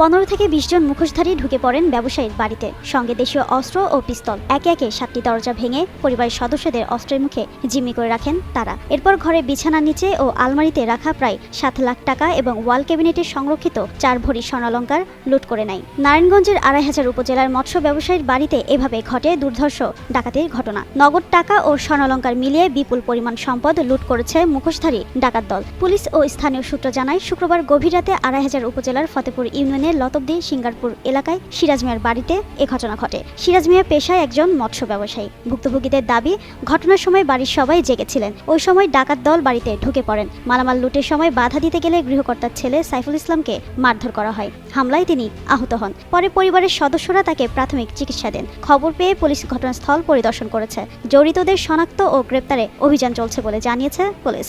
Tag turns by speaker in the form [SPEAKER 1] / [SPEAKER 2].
[SPEAKER 1] পনেরো থেকে বিশ জন মুখোশধারী ঢুকে পড়েন ব্যবসায়ীর বাড়িতে। সঙ্গে দেশীয় অস্ত্র ও পিস্তল। একে একে সাতটি দরজা ভেঙে পরিবারের সদস্যদের অস্ত্রের মুখে জিম্মি করে রাখেন তারা। এরপর ঘরে বিছানার নিচে ও আলমারিতে রাখা প্রায় সাত লাখ টাকা এবং ওয়াল ক্যাবিনেটে সংরক্ষিত চার ভরি স্বর্ণালঙ্কার লুট করে নেয়। নারায়ণগঞ্জের আড়াই হাজার উপজেলার মৎস্য ব্যবসায়ীর বাড়িতে এভাবে ঘটে দুর্ধর্ষ, ডাকাতির ঘটনা। নগদ টাকা ও স্বর্ণালঙ্কার মিলিয়ে বিপুল পরিমাণ সম্পদ লুট করেছে মুখোশধারী ডাকাত দল। পুলিশ ও স্থানীয় সূত্র জানায়, শুক্রবার গভীর রাতে আড়াই হাজার উপজেলার ফতেপুর ইউনিয়নের লতবদি সিঙ্গারপুর এলাকায় সিরাজ মিয়ার বাড়িতে এ ঘটনা ঘটে। সিরাজ মিয়া পেশায় একজন মৎস্য ব্যবসায়ী। ভুক্তভোগীদের দাবি, ঘটনার সময় বাড়ির সবাই জেগেছিলেন। ওই সময় ডাকাত দল বাড়িতে ঢুকে পড়েন। মালামাল লুটের সময় বাধা দিতে গেলে গৃহকর্তার ছেলে সাইফুল ইসলামকে মারধর করা হয়। হামলায় তিনি আহত হন। পরে পরিবারের সদস্যরা তাকে প্রাথমিক চিকিৎসা দেন। খবর পেয়ে পুলিশ ঘটনাস্থল পরিদর্শন করেছে। জড়িতদের শনাক্ত ও গ্রেপ্তারে অভিযান চলছে বলে জানিয়েছে পুলিশ।